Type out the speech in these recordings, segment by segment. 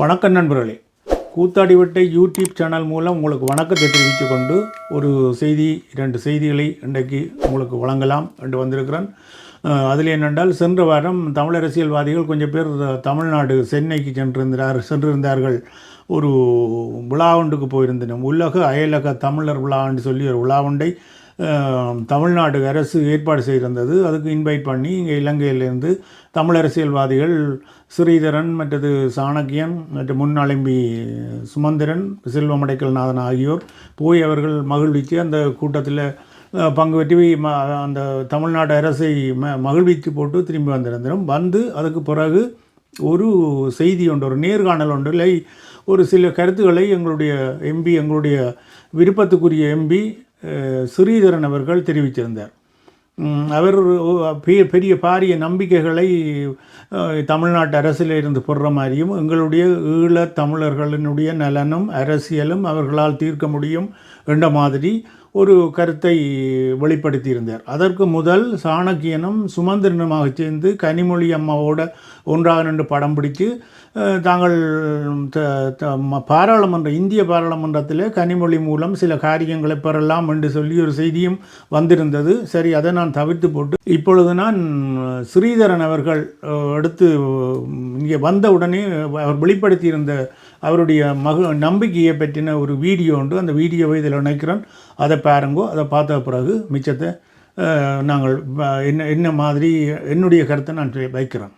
வணக்கம் நண்பர்களே. கூத்தாடிவட்டை YouTube channel மூலம் உங்களுக்கு வணக்கத்தை தெரிவித்துக் கொண்டு ஒரு செய்தி இரண்டு செய்திகளை இன்றைக்கு உங்களுக்கு வழங்கலாம் என்று வந்திருக்கிறேன். அதில் என்னென்றால் சென்ற வாரம் தமிழ் அரசியல்வாதிகள் கொஞ்சம் பேர் தமிழ்நாடு சென்னைக்கு சென்றிருந்தார் சென்றிருந்தார்கள். ஒரு விழா ஒன்றுக்கு போயிருந்தனர். உலக அயலக தமிழர் விழா என்று சொல்லி ஒரு விழா ஒன்றை தமிழ்நாடு அரசு ஏற்பாடு செய்திருந்தது. அதுக்கு இன்வைட் பண்ணி இங்கே இலங்கையிலேருந்து தமிழ் அரசியல்வாதிகள் ஸ்ரீதரன் மற்றது சாணக்கியன் மற்றும் முன்னாள் எம்பி சுமந்திரன் செல்வமடைக்கல்நாதன் ஆகியோர் போய் அவர்கள் மகிழ்வித்து அந்த கூட்டத்தில் பங்கு பெற்று ம அந்த தமிழ்நாடு அரசை ம மகிழ்வித்து போட்டு திரும்பி வந்திருந்தோம். வந்து அதுக்கு பிறகு ஒரு செய்தி ஒன்று ஒரு நேர்காணல் ஒன்றில் ஒரு சில கருத்துக்களை எங்களுடைய எம்பி எங்களுடைய விருப்பத்துக்குரிய எம்பி ஸ்ரீதரன் அவர்கள் தெரிவித்திருந்தார். அவர் பெரிய பாரிய நம்பிக்கைகளை தமிழ்நாட்டு அரசில் இருந்து போடுற மாதிரியும் எங்களுடைய ஈழத் தமிழர்களினுடைய நலனும் அரசியலும் அவர்களால் தீர்க்க முடியும் என்ற மாதிரி ஒரு கருத்தை வெளிப்படுத்தியிருந்தார். அதற்கு முதல் சாணக்கியனும் சுமந்திரனுமாக சேர்ந்து கனிமொழி அம்மாவோட ஒன்றாக நின்று படம் பிடித்து தாங்கள் பாராளுமன்ற இந்திய பாராளுமன்றத்தில் கனிமொழி மூலம் சில காரியங்களை பெறலாம் என்று சொல்லி ஒரு செய்தியும் வந்திருந்தது. சரி அதை நான் தவிர்த்து போட்டு இப்பொழுது நான் ஸ்ரீதரன் அவர்கள் எடுத்து இங்கே வந்த உடனே அவர் வெளிப்படுத்தியிருந்த அவருடைய மக நம்பிக்கையை பற்றின ஒரு வீடியோ உண்டு. அந்த வீடியோவை இதில் நினைக்கிறேன் அதை பாருங்கோ அதை பார்த்த பிறகு மிச்சத்தை நாங்கள் என்ன என்ன மாதிரி என்னுடைய கருத்தை நான் வைக்கிறேன்.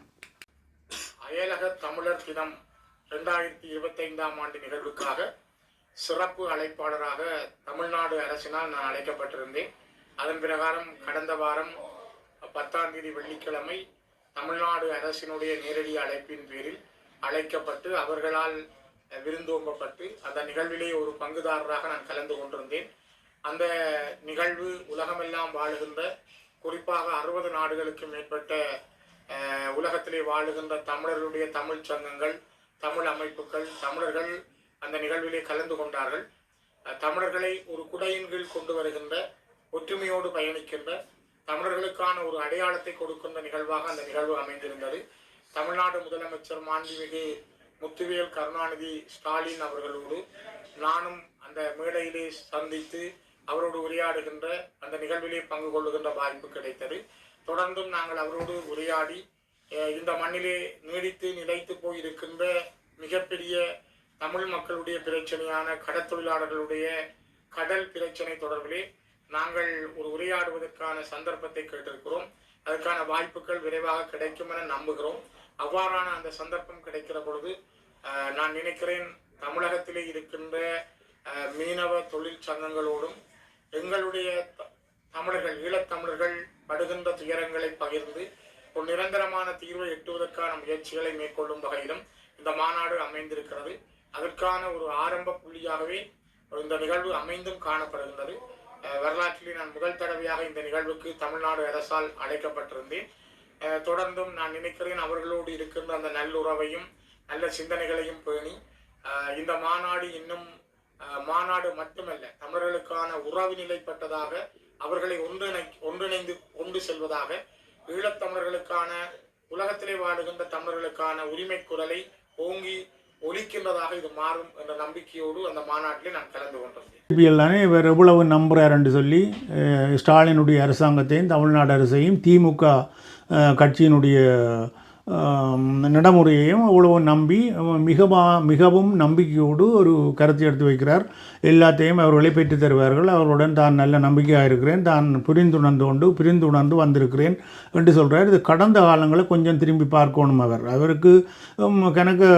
அயலக தமிழர் தினம் ரெண்டாயிரத்தி இருபத்தைந்தாம் ஆண்டு நிகழ்வுக்காக சிறப்பு அழைப்பாளராக தமிழ்நாடு அரசினால் நான் அழைக்கப்பட்டிருந்தேன். அதன் பிரகாரம் கடந்த வாரம் பத்தாம் தேதி வெள்ளிக்கிழமை தமிழ்நாடு அரசினுடைய நேரடி அழைப்பின் பேரில் அழைக்கப்பட்டு அவர்களால் விருந்தோம்பப்பட்டு அந்த நிகழ்விலே ஒரு பங்குதாரராக நான் கலந்து கொண்டிருந்தேன். அந்த நிகழ்வு உலகமெல்லாம் வாழுகின்ற குறிப்பாக அறுபது நாடுகளுக்கு மேற்பட்ட உலகத்திலே வாழுகின்ற தமிழர்களுடைய தமிழ் சங்கங்கள் தமிழ் அமைப்புகள் தமிழர்கள் அந்த நிகழ்விலே கலந்து கொண்டார்கள். தமிழர்களை ஒரு குடையின் கீழ் கொண்டு வருகின்ற ஒற்றுமையோடு பயணிக்கின்ற தமிழர்களுக்கான ஒரு அடையாளத்தை கொடுக்கின்ற நிகழ்வாக அந்த நிகழ்வு அமைந்திருந்தது. தமிழ்நாடு முதலமைச்சர் மாண்புமிகு முத்துவேல் கருணாநிதி ஸ்டாலின் அவர்களோடு நானும் அந்த மேடையிலே சந்தித்து அவரோடு உரையாடுகின்ற அந்த நிகழ்விலே பங்கு கொள்ளுகின்ற வாய்ப்பு கிடைத்தது. தொடர்ந்தும் நாங்கள் அவரோடு உரையாடி இந்த மண்ணிலே நீடித்து நிலைத்து போயிருக்கின்ற மிகப்பெரிய தமிழ் மக்களுடைய பிரச்சனையான கடற்தொழிலாளர்களுடைய கடல் பிரச்சனை தொடர்பிலே நாங்கள் ஒரு உரையாடுவதற்கான சந்தர்ப்பத்தை கேட்டிருக்கிறோம். அதற்கான வாய்ப்புகள் விரைவாக கிடைக்கும் என நம்புகிறோம். அவ்வாறான அந்த சந்தர்ப்பம் கிடைக்கிற பொழுது நான் நினைக்கிறேன் தமிழகத்திலே இருக்கின்ற மீனவ தொழிற்சங்கங்களோடும் எங்களுடைய த- தமிழர்கள் ஈழத்தமிழர்கள் படுகின்ற துயரங்களை பகிர்ந்து ஒரு நிரந்தரமான தீர்வை எட்டுவதற்கான முயற்சிகளை மேற்கொள்ளும் வகையிலும் இந்த மாநாடு அமைந்திருக்கிறது. அதற்கான ஒரு ஆரம்ப புள்ளியாகவே இந்த நிகழ்வு அமைந்தும் காணப்படுகின்றது. வரலாற்றிலே நான் முதல் தடவையாக இந்த நிகழ்வுக்கு தமிழ்நாடு அரசால் அழைக்கப்பட்டிருந்தேன். தொடர்ந்தும் நான் நினைக்கிறேன் அவர்களோடு இருக்கின்ற அந்த நல்லுறவையும் நல்ல சிந்தனைகளையும் பேணி இந்த மாநாடு இன்னும் மாநாடு மட்டுமல்ல தமிழர்களுக்கான உறவு நிலைப்பட்டதாக அவர்களை ஒன்றிணை ஒன்றிணைந்து கொண்டு செல்வதாக ஈழத்தமிழர்களுக்கான உலகத்திலே வாழுகின்ற தமிழர்களுக்கான உரிமை குரலை ஓங்கி ஒலிக்கின்றதாக இது மாறும் என்ற நம்பிக்கையோடு அந்த மாநாட்டிலே நான் கலந்து கொண்டேன் பிஎல் தானே இவர் எவ்வளவு நம்புகிறாருன்னு சொல்லி ஸ்டாலினுடைய அரசாங்கத்தையும் தமிழ்நாடு அரசையும் திமுக கட்சியினுடைய நடைமுறையையும் அவ்வளவு நம்பி அஹ், மிகமா மிகவும் நம்பிக்கையோடு ஒரு கருத்தை எடுத்து வைக்கிறார். எல்லாத்தையும் அவர் பெற்று தருவார்கள். அவர்களுடன் தான் நல்ல நம்பிக்கையாக இருக்கிறேன். தான் புரிந்துணர்ந்து கொண்டு புரிந்துணர்ந்து வந்திருக்கிறேன் என்று சொல்கிறார் இது கடந்த காலங்களை கொஞ்சம் திரும்பி பார்க்கணும் அவர். அவருக்கு கணக்கு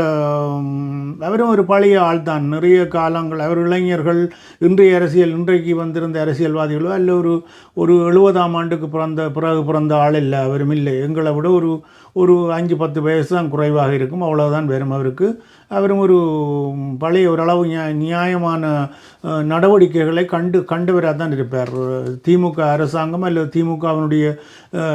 அவரும் ஒரு பழைய ஆள் தான் நிறைய காலங்கள் அவர் இளைஞர்கள் இன்றைய அரசியல் இன்றைக்கு வந்திருந்த அரசியல்வாதிகளோ அல்ல ஒரு ஒரு எழுபதாம் ஆண்டுக்கு பிறந்த பிறகு பிறந்த ஆள் இல்லை. அவரும் இல்லை. எங்களை விட ஒரு ஒரு அஞ்சு பத்து வயசு தான் குறைவாக இருக்கும். அவ்வளோதான் வெறும் அவருக்கு அவரும் ஒரு பழைய ஓரளவு நியா- நியாயமான நடவடிக்கைகளை கண்டு கண்டவராக தான் இருப்பார். திமுக அரசாங்கம் அல்லது திமுகவினுடைய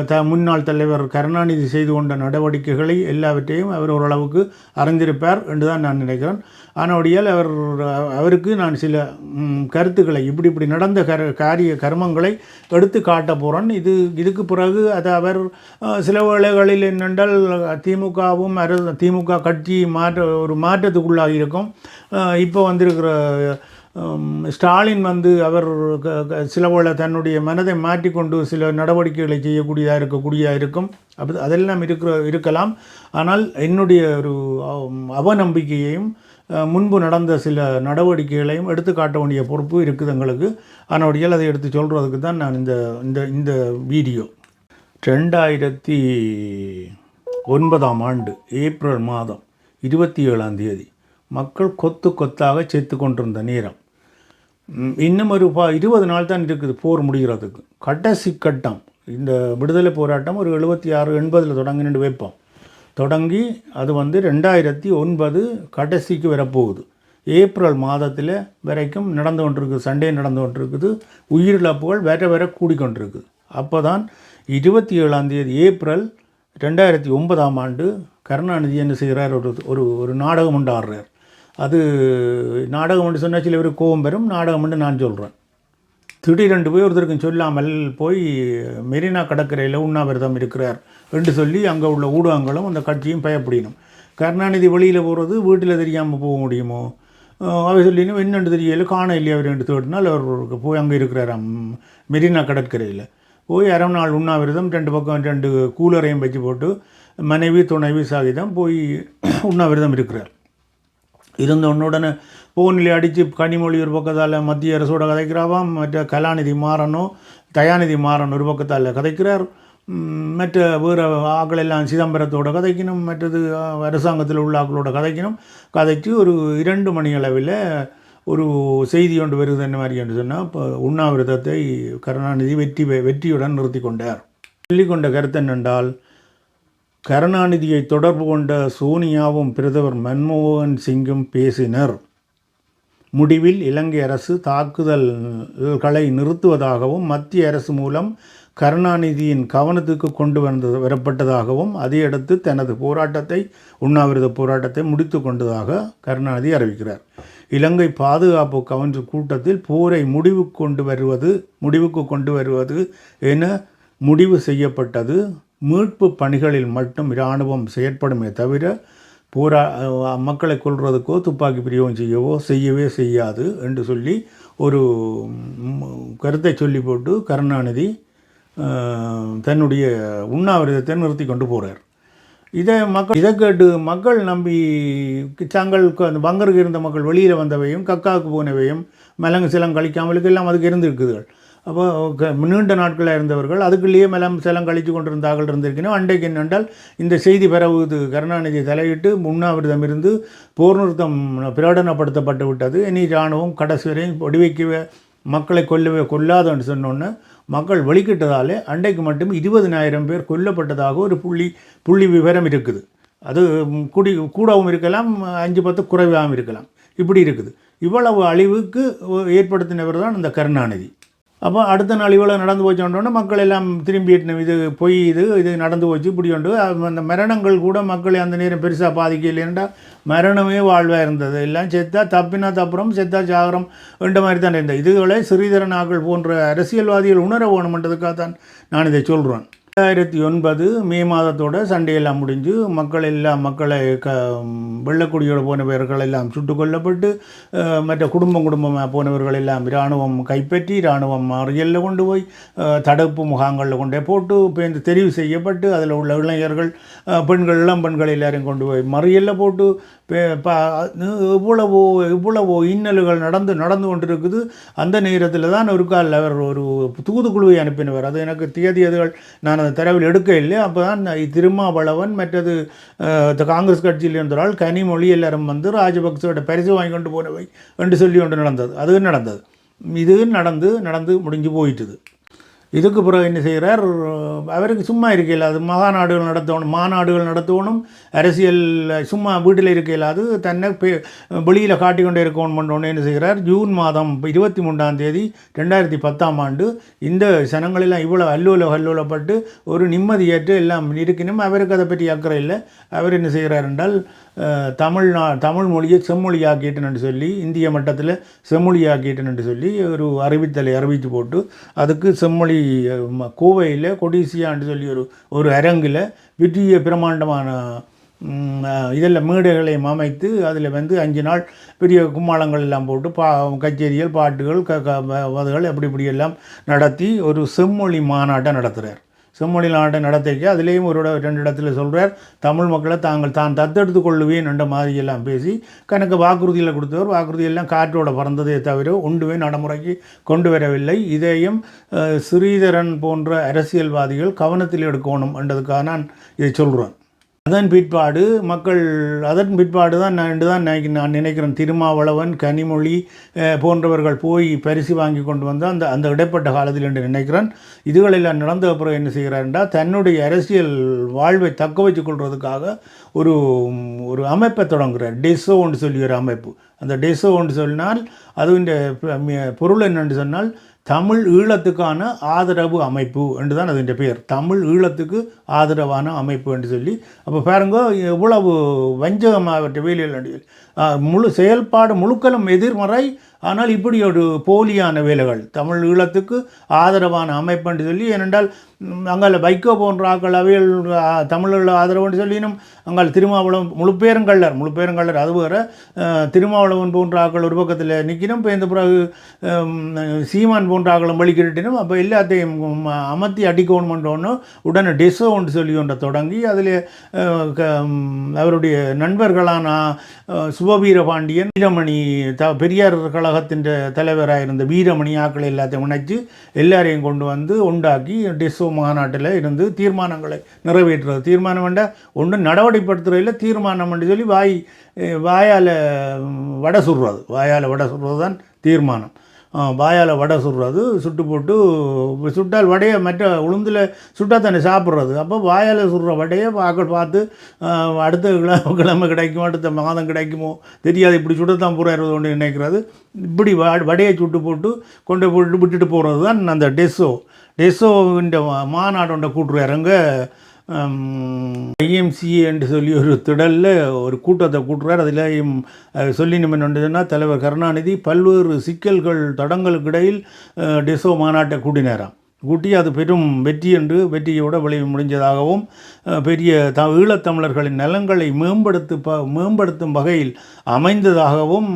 த முன்னாள் தலைவர் கருணாநிதி செய்து கொண்ட நடவடிக்கைகளை எல்லாவற்றையும் அவர் ஓரளவுக்கு அறிந்திருப்பார் என்று தான் நான் நினைக்கிறேன். ஆனபடியால் அவர் அவருக்கு நான் சில கருத்துக்களை இப்படி இப்படி நடந்த கர காரிய கர்மங்களை எடுத்து காட்ட போகிறேன் இது இதுக்கு பிறகு அது அவர் சில வேளைகளில் என்னென்றால் திமுகவும் அரசு திமுக கட்சி மாற்ற ஒரு மா மாற்றத்துக்குள்ளாக இருக்கும். இப்போ வந்திருக்கிற ஸ்டாலின் வந்து அவர் க- க- சில போல தன்னுடைய மனதை மாற்றிக்கொண்டு சில நடவடிக்கைகளை செய்யக்கூடியதாக இருக்கக்கூடியதாக இருக்கும். அப்படி அதெல்லாம் இருக்கிற இருக்கலாம். ஆனால் என்னுடைய ஒரு அவநம்பிக்கையையும் முன்பு நடந்த சில நடவடிக்கைகளையும் எடுத்து காட்ட வேண்டிய பொறுப்பு இருக்குது எங்களுக்கு. அதனுடைய அதை எடுத்து சொல்கிறதுக்கு தான் நான் இந்த இந்த இந்த வீடியோ. ரெண்டாயிரத்தி ஒன்பதாம் ஆண்டு ஏப்ரல் மாதம். இருபத்தி ஏழாம் தேதி. மக்கள் கொத்து கொத்தாக செத்து கொண்டிருந்த நேரம். இன்னும் ஒரு பா இருபது நாள் தான் இருக்குது போர் முடிகிறதுக்கு. கடைசி கட்டம். இந்த விடுதலை போராட்டம் ஒரு எழுபத்தி ஆறு எண்பதில் தொடங்கினு வைப்போம். தொடங்கி அது வந்து ரெண்டாயிரத்தி ஒன்பது கடைசிக்கு வரப்போகுது. ஏப்ரல் மாதத்தில் வரைக்கும் நடந்து கொண்டிருக்குது சண்டே நடந்து கொண்டிருக்குது உயிரிழப்புகள் வேற வேற கூடிக்கொண்டிருக்குது. அப்போ தான் இருபத்தி ஏழாம் தேதி ஏப்ரல் ரெண்டாயிரத்தி ஒன்பதாம் ஆண்டு கருணாநிதி என்ன செய்கிறார்? ஒரு ஒரு ஒரு நாடகம் உண்டு ஆடுறார். அது நாடகம் உண்டு சொன்னால் சில பேர் கோபம் பெறும் நாடகம் உண்டு நான் சொல்கிறேன் திடீரென்று போய் ஒருத்தருக்கும் சொல்லாமல் போய் மெரினா கடற்கரையில் உண்ணாவிரதம் இருக்கிறார் என்று சொல்லி அங்கே உள்ள ஊடகங்களும் அந்த கட்சியும் பயப்படினும். கருணாநிதி வெளியில் போகிறது வீட்டில் தெரியாமல் போக முடியுமோ? அவர் அவை சொல்லினும் என்னென்று தெரியல காண இல்லையா அவர் என்று தேடினால் அவர் போய் அங்கே இருக்கிறாராம் மெரினா கடற்கரையில். போய் அரை நாள் உண்ணாவிரதம் ரெண்டு பக்கம் ரெண்டு கூலரையும் வச்சு போட்டு மனைவி துணைவி சாகிதம் போய் உண்ணாவிரதம் இருக்கிறார். இருந்த உடனே ஃபோனில் அடித்து கனிமொழி ஒரு பக்கத்தால் மத்திய அரசோட கதைக்கிறாவாம் மற்ற கலாநிதி மாறனும் தயாநிதி மாறன் ஒரு பக்கத்தால் கதைக்கிறார். மற்ற வேறு ஆக்கள் எல்லாம் சிதம்பரத்தோட கதைக்கணும் மற்றது அரசாங்கத்தில் உள்ள ஆக்களோட கதைக்கணும். கதைச்சு ஒரு இரண்டு மணி அளவில் ஒரு செய்தி ஒன்று வருது என்ன மாதிரி என்று சொன்னால் இப்போ உண்ணாவிரதத்தை கருணாநிதி வெற்றி வெற்றியுடன் நிறுத்தி கொண்டார். சொல்லிக்கொண்ட கருத்து என்னென்றால் கருணாநிதியை தொடர்பு கொண்ட சோனியாவும் பிரதமர் மன்மோகன் சிங்கும் பேசினர். முடிவில் இலங்கை அரசு தாக்குதல்களை நிறுத்துவதாகவும் மத்திய அரசு மூலம் கருணாநிதியின் கவனத்துக்கு கொண்டு வந்தது வரப்பட்டதாகவும் அதையடுத்து தனது போராட்டத்தை உண்ணாவிரத போராட்டத்தை முடித்து கொண்டதாக கருணாநிதி அறிவிக்கிறார். இலங்கை பாதுகாப்பு கவுன்சில் கூட்டத்தில் போரை முடிவுக்கு கொண்டு வருவது முடிவுக்கு கொண்டு வருவது என முடிவு செய்யப்பட்டது. மீட்பு பணிகளில் மட்டும் இராணுவம் செயற்படுமே தவிர போரா மக்களை கொள்வதுக்கோ துப்பாக்கி பிரயோகம் செய்யவோ செய்யவே செய்யாது என்று சொல்லி ஒரு கருத்தை சொல்லி போட்டு கருணாநிதி தன்னுடைய உண்ணாவிரதத்தை நிறுத்தி கொண்டு போகிறார் இதை மக்கள் இதை கேட்டு மக்கள் நம்பி தங்களுக்கு அந்த பங்கருக்கு இருந்த மக்கள் வெளியில் வந்தவையும் கக்காவுக்கு போனவையும் மிளங்கு சிலம் கழிக்காமலுக்கு எல்லாம் அதுக்கு இருந்திருக்குதுகள். அப்போ க- நீண்ட நாட்களாக இருந்தவர்கள் அதுக்குள்ளேயே மெலம் சிலம் கழித்து கொண்டிருந்தார்கள் இருந்திருக்கணும் அண்டைக்கு என்னென்றால் இந்த செய்தி பரவுது கருணாநிதி தலையிட்டு உண்ணாவிரதம் இருந்து போர் நிறுத்தம் பிரகடனப்படுத்தப்பட்டு விட்டது. இனி இராணுவம் கடைசி வரையும் ஒடிவைக்கவே மக்களை கொல்லவே கொல்லாதன்னு சொன்னோன்னே மக்கள் வலிக்கிட்டதாலே அன்றைக்கு மட்டும் இருபதினாயிரம் பேர் கொல்லப்பட்டதாக ஒரு புள்ளி புள்ளி விவரம் இருக்குது. அது குடி கூடி கூடவும் இருக்கலாம் அஞ்சு பத்து குறைவாகவும் இருக்கலாம். இப்படி இருக்குது. இவ்வளவு அழிவுக்கு ஏற்படுத்தினவர் தான் இந்த கருணாநிதி. அப்போ அடுத்த நாள் இவ்வளோ நடந்து போச்சோன்னே மக்கள் எல்லாம் திரும்பி இது பொய் இது இது நடந்து போச்சு இப்படி உண்டு. அந்த மரணங்கள் கூட மக்களை அந்த நேரம் பெருசாக பாதிக்கலைன்னா மரணமே வாழ்வாக இருந்தது. எல்லாம் செத்தா தப்பினா தப்புறம் செத்தா சாகரம் என்ற மாதிரி தான் இருந்தது. இதுகளை சிறீதரன் ஆக்கள் போன்ற அரசியல்வாதிகள் உணர வேணுமென்றதுக்காக தான் நான் இதை சொல்கிறேன் ரெண்டாயிரத்தி ஒன்பது மே மாதத்தோட சண்டையெல்லாம் முடிஞ்சு மக்கள் எல்லாம் மக்களை க வெள்ளக்குடியோடு போனவர்கள் எல்லாம் சுட்டு கொல்லப்பட்டு மற்ற குடும்பம் குடும்பமாக போனவர்கள் எல்லாம் இராணுவம் கைப்பற்றி இராணுவம் மறியலில் கொண்டு போய் தடுப்பு முகாங்களில் கொண்டே போட்டு பேருந்து தெரிவு செய்யப்பட்டு அதில் உள்ள இளைஞர்கள் பெண்கள் இளம் பெண்கள் எல்லாரையும் கொண்டு போய் மறியலில் போட்டு பே- இவ்வளவோ இவ்வளவோ இன்னல்கள் நடந்து நடந்து கொண்டிருக்குது. அந்த நேரத்தில் தான் ஒரு கால் அவர் ஒரு தூதுக்குழுவை அனுப்பினவர். அது எனக்கு தியதியதுகள் நான் தரவில் எடுக்க இல்லை அப்போ தான் திருமாவளவன் மற்றது அஹ், காங்கிரஸ் கட்சியில் இருந்தால் கனிமொழி எல்லாரும் வந்து ராஜபக்சோட பரிசு வாங்கி கொண்டு போனவை என்று சொல்லி ஒன்று நடந்தது. அது நடந்தது. இது நடந்து நடந்து முடிஞ்சு போயிட்டுது. இதுக்கு பிறகு என்ன செய்கிறார்? அவருக்கு சும்மா இருக்கையில் அது மகாநாடுகள் நடத்தணும் மாநாடுகள் நடத்தணும் அரசியல் சும்மா வீட்டில் இருக்கையில் அது தன்னை பெ- வெளியில் காட்டிக்கொண்டே இருக்கணும் பண்ணோன்னு என்ன செய்கிறார்? ஜூன் மாதம் இருபத்தி மூன்றாம் தேதி ரெண்டாயிரத்தி பத்தாம் ஆண்டு இந்த சனங்களெல்லாம் இவ்வளோ அல்லூல அல்லூலப்பட்டு ஒரு நிம்மதியேற்று எல்லாம் இருக்கணும் அவருக்கு அதை பற்றி அக்கறை இல்லை. அவர் என்ன செய்கிறார் என்றால் தமிழ்நா தமிழ் மொழியை செம்மொழியாக்கிட்டேன்னு சொல்லி இந்திய மட்டத்தில் செம்மொழியாக்கிட்டேன்னு சொல்லி ஒரு அறிவித்தலை அறிவித்து போட்டு அதுக்கு செம்மொழி கோவையில் கொடிசியான்னு சொல்லி ஒரு ஒரு அரங்கில் பெரிய பிரம்மாண்டமான இதில் மேடைகளையும் அமைத்து அதில் வந்து அஞ்சு நாள் பெரிய கும்மாளங்கள் எல்லாம் போட்டு பா கச்சேரிகள் பாட்டுகள் க க வதுகள் அப்படி இப்படி எல்லாம் நடத்தி ஒரு செம்மொழி மாநாட்டை நடத்துகிறார் செம்மொழி நாட்டை நடத்திக்க அதுலேயும் ஒரு ரெண்டு இடத்துல சொல்கிறார் தமிழ் மக்களை தாங்கள் தான் தத்தெடுத்து கொள்ளுவேன் என்ற மாதிரி எல்லாம் பேசி கணக்கு வாக்குறுதியில் கொடுத்தவர். வாக்குறுதியெல்லாம் காற்றோட பறந்ததே தவிர ஒன்றுமே நடைமுறைக்கு கொண்டு வரவில்லை. இதையும் ஸ்ரீதரன் போன்ற அரசியல்வாதிகள் கவனத்தில் எடுக்கணும் என்றதுக்காக நான் இதை சொல்கிறேன் அதன் பிற்பாடு மக்கள் அதன் பிற்பாடு தான் நான் என்று தான் நான் நினைக்கிறேன். திருமாவளவன் கனிமொழி போன்றவர்கள் போய் பரிசு வாங்கி கொண்டு வந்து அந்த அந்த இடைப்பட்ட காலத்தில் என்று நினைக்கிறேன். இதுகளெல்லாம் நடந்த அப்புறம் என்ன செய்கிறாருண்டா தன்னுடைய அரசியல் வாழ்வை தக்க வச்சுக் கொள்வதற்காக ஒரு ஒரு அமைப்பை தொடங்குகிறார் டெசோன்னு சொல்லி ஒரு அமைப்பு. அந்த டெசோன்னு சொன்னால் அதுவின் பொருள் என்னென்று சொன்னால் தமிழ் ஈழத்துக்கான ஆதரவு அமைப்பு என்று தான் அதன் பெயர். தமிழ் ஈழத்துக்கு ஆதரவான அமைப்பு என்று சொல்லி அப்போ பாருங்க இவ்வளவு வஞ்சகமாக வேலையில் முழு செயல்பாடு முழுக்கலும் எதிர்மறை ஆனால் இப்படி ஒரு போலியான வேலைகள். தமிழ் ஈழத்துக்கு ஆதரவான அமைப்புன்னு சொல்லி ஏனென்றால் ம், அங்கால வைகோ போன்ற ஆக்கள் அவையில் தமிழில் தமிழர்கள் ஆதரவுன்னு சொல்லினும் அங்கால் திருமாவளவன் முழுப்பேருங்கள்ளர் முழுப்பேருங்கள்ளர் அது வேற திருமாவளவன் போன்ற ஆக்கள் ஒரு பக்கத்தில் நிற்கினும் இப்போ இந்த பிறகு சீமான் போன்ற ஆக்களும் வலிக்கிட்டினும் அப்போ எல்லாத்தையும் அமர்த்தி அடிக்கணும் அடிக்கணுமென்றோன்னு உடனே டெசோ ஒன்று சொல்லி ஒன்றை தொடங்கி அதில் அவருடைய நண்பர்களான சுபவீர பாண்டியன் வீரமணி த பெரியார் கழகத்தின் தலைவராக இருந்த வீரமணி ஆக்களை எல்லாத்தையும் இணைச்சு எல்லாரையும் கொண்டு வந்து உண்டாக்கி டெசோ மாநாட்டில் இருந்து தீர்மானங்களை நிறைவேற்றுறது. தீர்மானம் வேண்டாம் ஒன்றும் நடவடிப்படுத்துறதில் தீர்மானம் என்று சொல்லி வாய் வாயால் வடை சுடுறது. வாயால் வடை சுடுறது தான் தீர்மானம். வாயால் வடை சுடுறது சுட்டு போட்டு சுட்டால் வடையை மற்ற உளுந்தில் சுட்டால் தானே சாப்பிட்றது. அப்போ வாயால் சுடுற வடையை பார்க்க பார்த்து அடுத்த கிழமை கிழமை கிடைக்குமோ அடுத்த மாதம் கிடைக்குமோ தெரியாது. இப்படி சுடத்தான் போகிறாரு ஒன்று நினைக்கிறது. இப்படி வ வடையை சுட்டு போட்டு கொண்டு போட்டு விட்டுட்டு போகிறது தான் அந்த டெஸ்ஸோ டெஸ்ஸோன்ற மாநாடு கூட்டுறாருங்க ஐஎம்சி என்று சொல்லி ஒரு திடலில் ஒரு கூட்டத்தை கூட்டுறார். அதில் சொல்லி நம்ம தலைவர் கருணாநிதி பல்வேறு சிக்கல்கள் தடங்களுக்கு இடையில் டெசோ மாநாட்டை கூட்டினாராம் கூட்டி அது பெரும் வெற்றி என்று வெற்றியோட விளைவு முடிஞ்சதாகவும் பெரிய த ஈழத்தமிழர்களின் நலன்களை மேம்படுத்து ப மேம்படுத்தும் வகையில் அமைந்ததாகவும்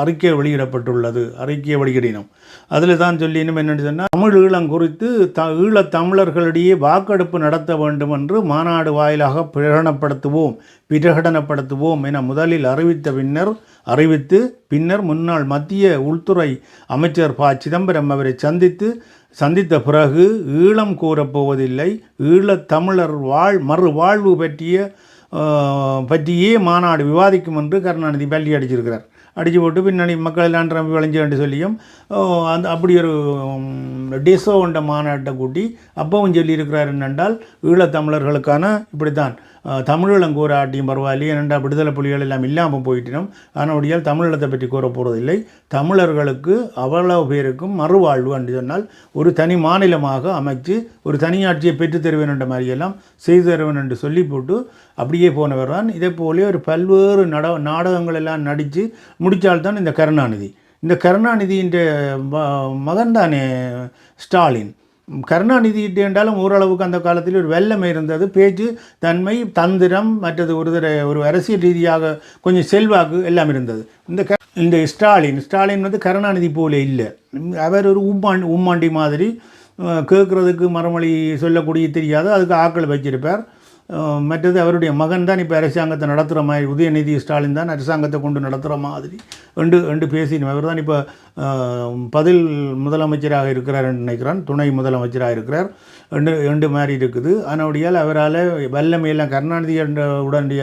அறிக்கை வெளியிடப்பட்டுள்ளது. அறிக்கை வெளியிடினோம் அதில் தான் சொல்லி இன்னும் என்னென்னு சொன்னால் தமிழ் ஈழம் குறித்து த ஈழத்தமிழர்களிடையே வாக்கெடுப்பு நடத்த வேண்டும் என்று மாநாடு வாயிலாக பிரகடனப்படுத்துவோம் பிரகடனப்படுத்துவோம் என முதலில் அறிவித்த பின்னர் அறிவித்து பின்னர் முன்னாள் மத்திய உள்துறை அமைச்சர் ப சிதம்பரம் அவரை சந்தித்து சந்தித்த பிறகு ஈழம் கூறப்போவதில்லை. ஈழத்தமிழர் வாழ் மறுவாழ்வு பற்றிய பற்றியே மாநாடு விவாதிக்கும் என்று கருணாநிதி பள்ளி அடிச்சிருக்கிறார். அடித்து போட்டு பின்னாடி மக்கள் எல்லாம் ரொம்ப விளைஞ்சு என்று சொல்லியும் அந்த அப்படி ஒரு டிசோ என்ற மாநாட்டை கூட்டி அப்பவும் சொல்லியிருக்கிறார் என்னென்றால் ஈழத்தமிழர்களுக்கான இப்படித்தான். தமிழீழம் கூற ஆட்டியும் ஏனென்றால் விடுதலை புலிகள் எல்லாம் இல்லாமல் போயிட்டினோம் ஆனால் தமிழீழத்தை பற்றி கூற போகிறதில்லை தமிழர்களுக்கு அவ்வளவு பேருக்கும் மறுவாழ்வு என்று சொன்னால் ஒரு தனி மாநிலமாக அமைச்சு ஒரு தனியாட்சியை பெற்று தருவேன் என்ற மாதிரியெல்லாம் செய்து தருவேன் என்று சொல்லி போட்டு அப்படியே போனவர் தான். இதே போலே ஒரு பல்வேறு நட நாடகங்கள் எல்லாம் நடித்து முடித்தால்தான் இந்த கருணாநிதி. இந்த கருணாநிதியின் மகன் தானே ஸ்டாலின். கருணாநிதி என்றாலும் ஓரளவுக்கு அந்த காலத்தில் ஒரு வெள்ளம் இருந்தது. பேச்சு தன்மை தந்திரம் மற்றது ஒரு தடவை ஒரு அரசியல் ரீதியாக கொஞ்சம் செல்வாக்கு எல்லாம் இருந்தது. இந்த க இந்த ஸ்டாலின் ஸ்டாலின் வந்து கருணாநிதி போல இல்லை. அவர் ஒரு உம்மாண்டி உம்மாண்டி மாதிரி கேட்குறதுக்கு மறுமொழி சொல்லக்கூடிய தெரியாது. அதுக்கு ஆக்கள் வச்சிருப்பார். மற்றது அவருடைய மகன் தான் இப்போ அரசாங்கத்தை நடத்துகிற மாதிரி உதயநிதி ஸ்டாலின் தான் அரசாங்கத்தை கொண்டு நடத்துகிற மாதிரி ரெண்டு ரெண்டு பேசினோம். அவர் தான் இப்போ பதில் முதலமைச்சராக இருக்கிறார் என்று நினைக்கிறான் துணை முதலமைச்சராக இருக்கிறார் ரெண்டு ரெண்டு மாதிரி இருக்குது. அதனுடையால் அவரால் வல்லமையெல்லாம் கருணாநிதி என்ற உடனடிய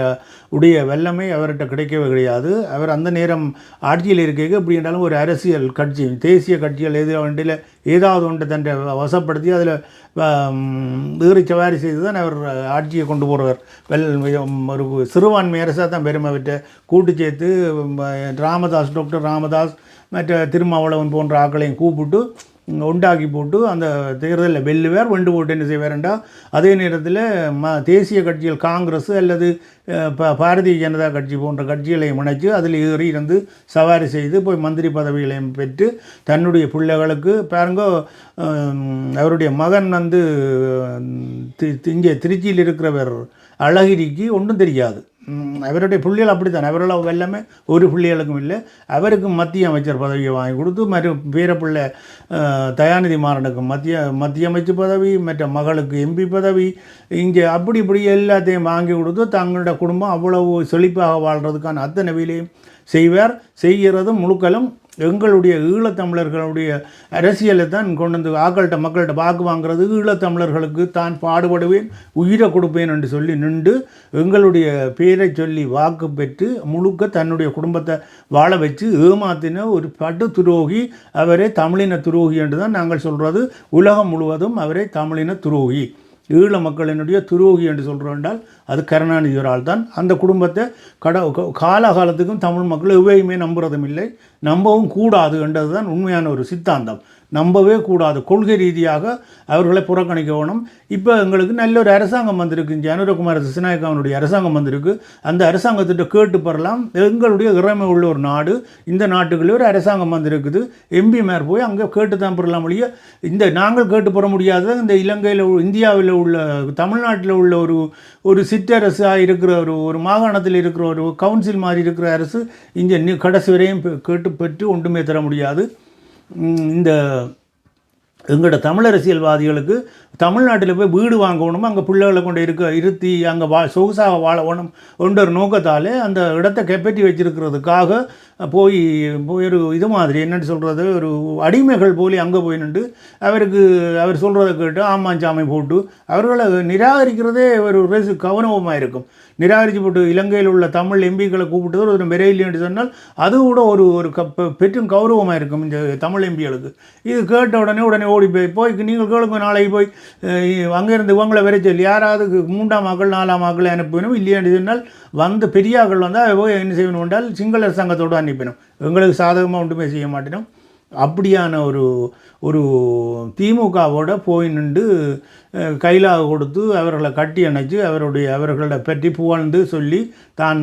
உடைய வல்லமை அவர்கிட்ட கிடைக்கவே கிடையாது. அவர் அந்த நேரம் ஆட்சியில் இருக்க எப்படி என்றாலும் ஒரு அரசியல் கட்சி தேசிய கட்சிகள் எதிர ஒன்றில் ஏதாவது ஒன்று தன்னை வசப்படுத்தி அதில் ஏறி சவாரி செய்து தான் அவர் ஆட்சியை கொண்டு போகிறவர் வெல் ஒரு சிறுபான்மை அரசாக தான் பெருமை விட்ட கூட்டு சேர்த்து ராமதாஸ் டாக்டர் ராமதாஸ் மற்ற திருமாவளவன் போன்ற ஆட்களையும் கூப்பிட்டு உண்டாக்கி போட்டு அந்த தேர்தலில் வெல்லுவார் வெண்டு போட்டு என்ன செய்வார்ண்டா அதே நேரத்தில் ம தேசிய கட்சிகள் காங்கிரஸ் அல்லது ப பாரதிய ஜனதா கட்சி போன்ற கட்சிகளையும் இணைச்சு அதில் ஏறி இருந்து சவாரி செய்து போய் மந்திரி பதவிகளையும் பெற்று தன்னுடைய பிள்ளைகளுக்கு பாருங்க அவருடைய மகன் வந்து தி- இங்கே திருச்சியில் இருக்கிறவர் அழகிரிக்கு ஒன்றும் தெரியாது. அவருடைய பிள்ளைகள் அப்படித்தான். அவர்கள் எல்லாமே ஒரு பிள்ளைகளுக்கும் இல்லை. அவருக்கு மத்திய அமைச்சர் பதவியை வாங்கி கொடுத்து மறு வீரப்பிள்ளை தயாநிதி மாறனுக்கு மத்திய மத்திய அமைச்சர் பதவி மற்ற மகளுக்கு எம்பி பதவி இங்கே அப்படி இப்படி எல்லாத்தையும் வாங்கி கொடுத்து தங்களோட குடும்பம் அவ்வளவு செழிப்பாக வாழ்கிறதுக்கான அத்தனை வேலையும் செய்வார். செய்கிறது முழுக்கலும் எங்களுடைய ஈழத்தமிழர்களுடைய அரசியலை தான் கொண்டு வந்து ஆக்கள்கிட்ட மக்கள்கிட்ட வாக்கு வாங்குறது ஈழத்தமிழர்களுக்கு தான் பாடுபடுவேன் உயிரை கொடுப்பேன் என்று சொல்லி நின்று எங்களுடைய பேரை சொல்லி வாக்கு பெற்று முழுக்க தன்னுடைய குடும்பத்தை வாழ வச்சு ஏமாத்தின ஒரு பட்டு துரோகி அவரே தமிழின துரோகி என்று தான் நாங்கள் சொல்கிறது உலகம் முழுவதும் அவரே தமிழின துரோகி. ஈழ மக்களினுடைய துரோகி என்று சொல்கிறோம் என்றால் அது கருணாநிதியரால் தான் அந்த குடும்பத்தை கட காலகாலத்துக்கும் தமிழ் மக்கள் எவையுமே நம்புறதும் இல்லை நம்பவும் கூடாது என்றது தான் உண்மையான ஒரு சித்தாந்தம். நம்பவே கூடாது. கொள்கை ரீதியாக அவர்களை புறக்கணிக்க வேணும். இப்போ எங்களுக்கு நல்ல ஒரு அரசாங்கம் வந்திருக்கு. ஜனரகுமார் அனுரகுமார சிசநாயக்காவனுடைய அரசாங்கம் வந்திருக்கு. அந்த அரசாங்கத்திட்ட கேட்டு பெறலாம் எங்களுடைய இறமை உள்ள ஒரு நாடு. இந்த நாட்டுக்குள்ளே ஒரு அரசாங்கம் வந்திருக்குது. எம்பிமார் போய் அங்கே கேட்டு தான் பெறலாம் ஒழிய இந்த நாங்கள் கேட்டு பெற முடியாத இந்த இலங்கையில் இந்தியாவில் உள்ள தமிழ்நாட்டில் உள்ள ஒரு ஒரு சிற்றரசாக இருக்கிற ஒரு ஒரு மாகாணத்தில் இருக்கிற ஒரு கவுன்சில் மாதிரி இருக்கிற அரசு இங்கே கடைசி வரையும் பெ- கேட்டு பெற்று ஒன்றுமே தர முடியாது. இந்த எங்களோட தமிழ் அரசியல்வாதிகளுக்கு தமிழ்நாட்டில் போய் வீடு வாங்கணும் அங்கே பிள்ளைகளை கொண்டு இருக்க இருத்தி அங்கே வா சொகுசாக வாழணும் என்ற நோக்கத்தாலே அந்த இடத்தை கைப்பற்றி வச்சிருக்கிறதுக்காக போய் போய் ஒரு இது மாதிரி என்னென்னு சொல்கிறது ஒரு அடிமைகள் போலி அங்கே போய் நின்று அவருக்கு அவர் சொல்கிறத கேட்டு ஆமாஞ்சாமை போட்டு அவர்களை நிராகரிக்கிறதே ஒரு ரெசு கவனமாக இருக்கும் நிராகரித்து போட்டு இலங்கையில் உள்ள தமிழ் எம்பிக்களை கூப்பிட்டு ஒரு மெரையில் என்று சொன்னால் அது கூட ஒரு ஒரு க பெற்றும் கௌரவமாக இருக்கும் இந்த தமிழ் எம்பிகளுக்கு. இது கேட்ட உடனே உடனே ஓடி போய் போய் நீங்கள் கேளுங்க நாளைக்கு போய் அங்கேருந்து இவங்களை வர சொல்லி யாராவது மூன்றாம் ஆக்கள் நாலாம் ஆக்களை அனுப்பினோம் இல்லையாண்டு சொன்னால் வந்த பெரியாக்கள் வந்தால் போய் என்ன செய்யணும்? என்றால் சிங்கள சங்கத்தோடு அனுப்பினோம். எங்களுக்கு சாதகமாக ஒன்றுமே செய்ய மாட்டேனோம். அப்படியான ஒரு ஒரு திமுகவோட போய் நின்று கையிலாக கைலாக கொடுத்து அவர்களை கட்டி அணைச்சு அவருடைய அவர்களை பற்றி புகழ்ந்து சொல்லி தான்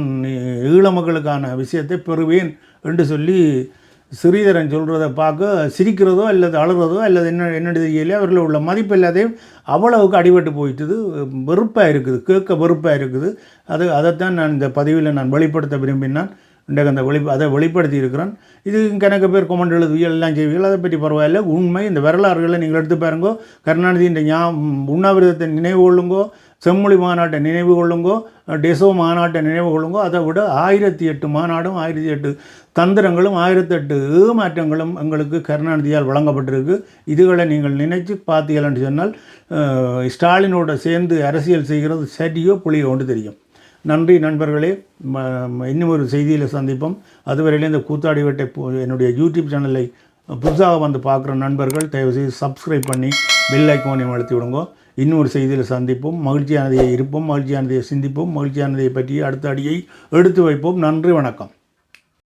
ஈழ மக்களுக்கான விஷயத்தை பெறுவேன் என்று சொல்லி ஸ்ரீதரன் சொல்கிறத பார்க்க சிரிக்கிறதோ அல்லது அழுகிறதோ அல்லது என்ன என்ன தெரியலையோ அவர்கள் உள்ள மதிப்பு எல்லாத்தையும் அவ்வளவுக்கு அடிபட்டு போயிட்டுது. வெறுப்பாக இருக்குது கேட்க வெறுப்பாக இருக்குது. அது அதைத்தான் நான் இந்த பதிவில் நான் வெளிப்படுத்த விரும்பினான் இன்றைக்கு அந்த வெளி அதை வெளிப்படுத்தி இருக்கிறான் இது கணக்கு பேர் கொமெண்ட் எழுதுவியல் எல்லாம் செய்வீர்கள். அதை பற்றி பரவாயில்ல. உண்மை இந்த வரலாறுகளை நீங்கள் எடுத்து பாருங்கோ. கருணாநிதியின் ஞா உண்ணாவிரதத்தை நினைவு கொள்ளுங்கோ. செம்மொழி மாநாட்டை நினைவு கொள்ளுங்கோ. டெசோ மாநாட்டை நினைவு கொள்ளுங்கோ. அதை விட ஆயிரத்தி எட்டு மாநாடும் ஆயிரத்தி எட்டு தந்திரங்களும் ஆயிரத்தெட்டு ஏமாற்றங்களும் எங்களுக்கு கருணாநிதியால் வழங்கப்பட்டிருக்கு. இதுகளை நீங்கள் நினைச்சு பார்த்தீங்கன்னு சொன்னால் ஸ்டாலினோட சேர்ந்து அரசியல் செய்கிறது சரியோ புளியோ ஒன்று தெரியும். நன்றி நண்பர்களே. ம- இன்னும் ஒரு செய்தியில் சந்திப்போம். அதுவரையிலே இந்த கூத்தாடி வெட்டை என்னுடைய யூடியூப் சேனலை புதுசாக வந்து பார்க்குற நண்பர்கள் தயவுசெய்து சப்ஸ்கிரைப் பண்ணி பெல் ஐக்கோனையும் வளர்த்தி விடுங்க. இன்னொரு செய்தியில் சந்திப்போம். மகிழ்ச்சியானதையை இருப்போம் மகிழ்ச்சியானதையை சிந்திப்போம் மகிழ்ச்சியானதை பற்றி அடுத்த அடியை எடுத்து வைப்போம். நன்றி வணக்கம்.